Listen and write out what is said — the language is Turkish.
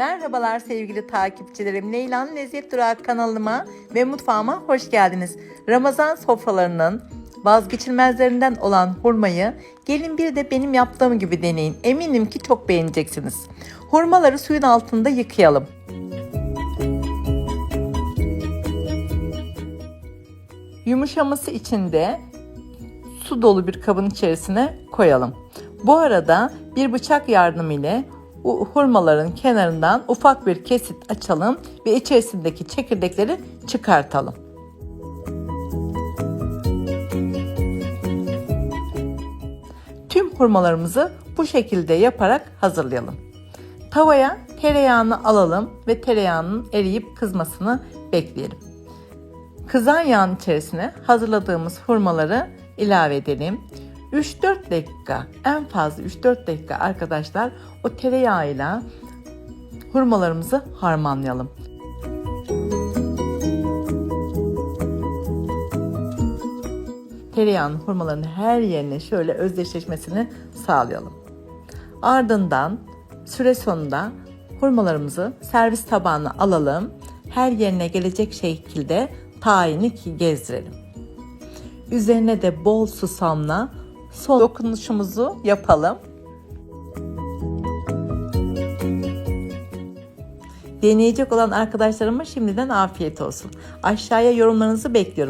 Merhabalar sevgili takipçilerim. Leyla'nın Lezzet Durağı kanalıma ve mutfağıma hoş geldiniz. Ramazan sofralarının vazgeçilmezlerinden olan hurmayı gelin bir de benim yaptığım gibi deneyin. Eminim ki çok beğeneceksiniz. Hurmaları suyun altında yıkayalım. Yumuşaması için de su dolu bir kabın içerisine koyalım. Bu arada bir bıçak yardımıyla hurmaların kenarından ufak bir kesit açalım ve içerisindeki çekirdekleri çıkartalım. Tüm hurmalarımızı bu şekilde yaparak hazırlayalım. Tavaya tereyağını alalım ve tereyağının eriyip kızmasını bekleyelim. Kızan yağın içerisine hazırladığımız hurmaları ilave edelim. 3-4 dakika en fazla 3-4 dakika arkadaşlar o tereyağıyla hurmalarımızı harmanlayalım. Tereyağının hurmaların her yerine şöyle özdeşleşmesini sağlayalım. Ardından süre sonunda hurmalarımızı servis tabağına alalım. Her yerine gelecek şekilde tahini ki- gezdirelim. Üzerine de bol susamla son dokunuşumuzu yapalım. Deneyecek olan arkadaşlarıma şimdiden afiyet olsun. Aşağıya yorumlarınızı bekliyorum.